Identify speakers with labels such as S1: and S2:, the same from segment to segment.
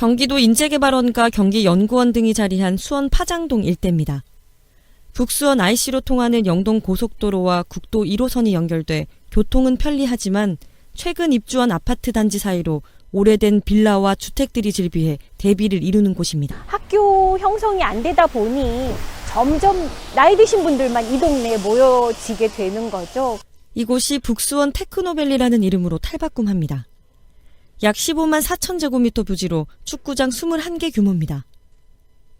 S1: 경기도 인재개발원과 경기연구원 등이 자리한 수원 파장동 일대입니다. 북수원 IC로 통하는 영동 고속도로와 국도 1호선이 연결돼 교통은 편리하지만 최근 입주한 아파트 단지 사이로 오래된 빌라와 주택들이 질비해 대비를 이루는 곳입니다.
S2: 학교 형성이 안 되다 보니 점점 나이 드신 분들만 이 동네에 모여지게 되는 거죠.
S1: 이곳이 북수원 테크노밸리라는 이름으로 탈바꿈합니다. 약 15만 4천 제곱미터 부지로 축구장 21개 규모입니다.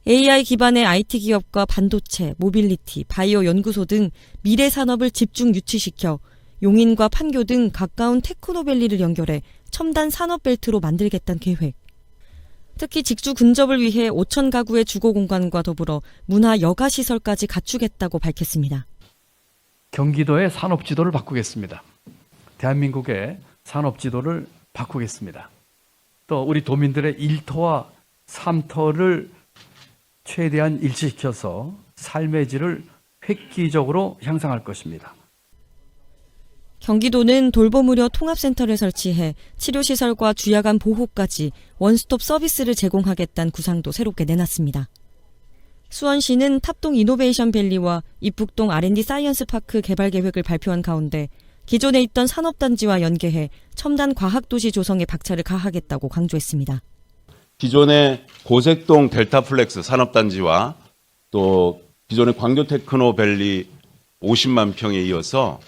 S1: AI 기반의 IT 기업과 반도체, 모빌리티, 바이오 연구소 등 미래 산업을 집중 유치시켜 용인과 판교 등 가까운 테크노밸리를 연결해 첨단 산업 벨트로 만들겠다는 계획. 특히 직주 근접을 위해 5천 가구의 주거 공간과 더불어 문화 여가 시설까지 갖추겠다고 밝혔습니다.
S3: 경기도의 산업 지도를 바꾸겠습니다. 대한민국의 산업 지도를 바꾸겠습니다. 또 우리 도민들의 일터와 삶터를 최대한 일치시켜서 삶의 질을 획기적으로 향상할 것입니다.
S1: 경기도는 돌봄 의료 통합센터를 설치해 치료시설과 주야간 보호까지 원스톱 서비스를 제공하겠다는 구상도 새롭게 내놨습니다. 수원시는 탑동 이노베이션 밸리와 입북동 R&D 사이언스 파크 개발 계획을 발표한 가운데 기존에 있던 산업단지와 연계해 첨단 과학도시 조성에 박차를 가하겠다고 강조했습니다.
S4: 기존의 고색동 델타플렉스 산업단지와 또 기존의 광교테크노밸리 50만 평에 이어서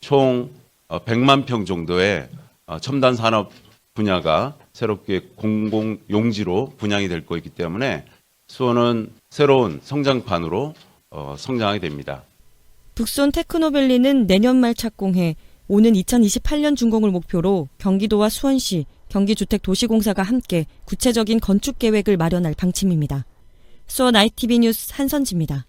S4: 총 100만 평 정도의 어, 첨단 산업 분야가 새롭게 공공 용지로 분양이 될 거이기 때문에 수원은 새로운 성장판으로 어, 성장하게 됩니다.
S1: 북수원 테크노밸리는 내년 말 착공해 오는 2028년 준공을 목표로 경기도와 수원시, 경기주택도시공사가 함께 구체적인 건축 계획을 마련할 방침입니다. 수원 ITV 뉴스 한선지입니다.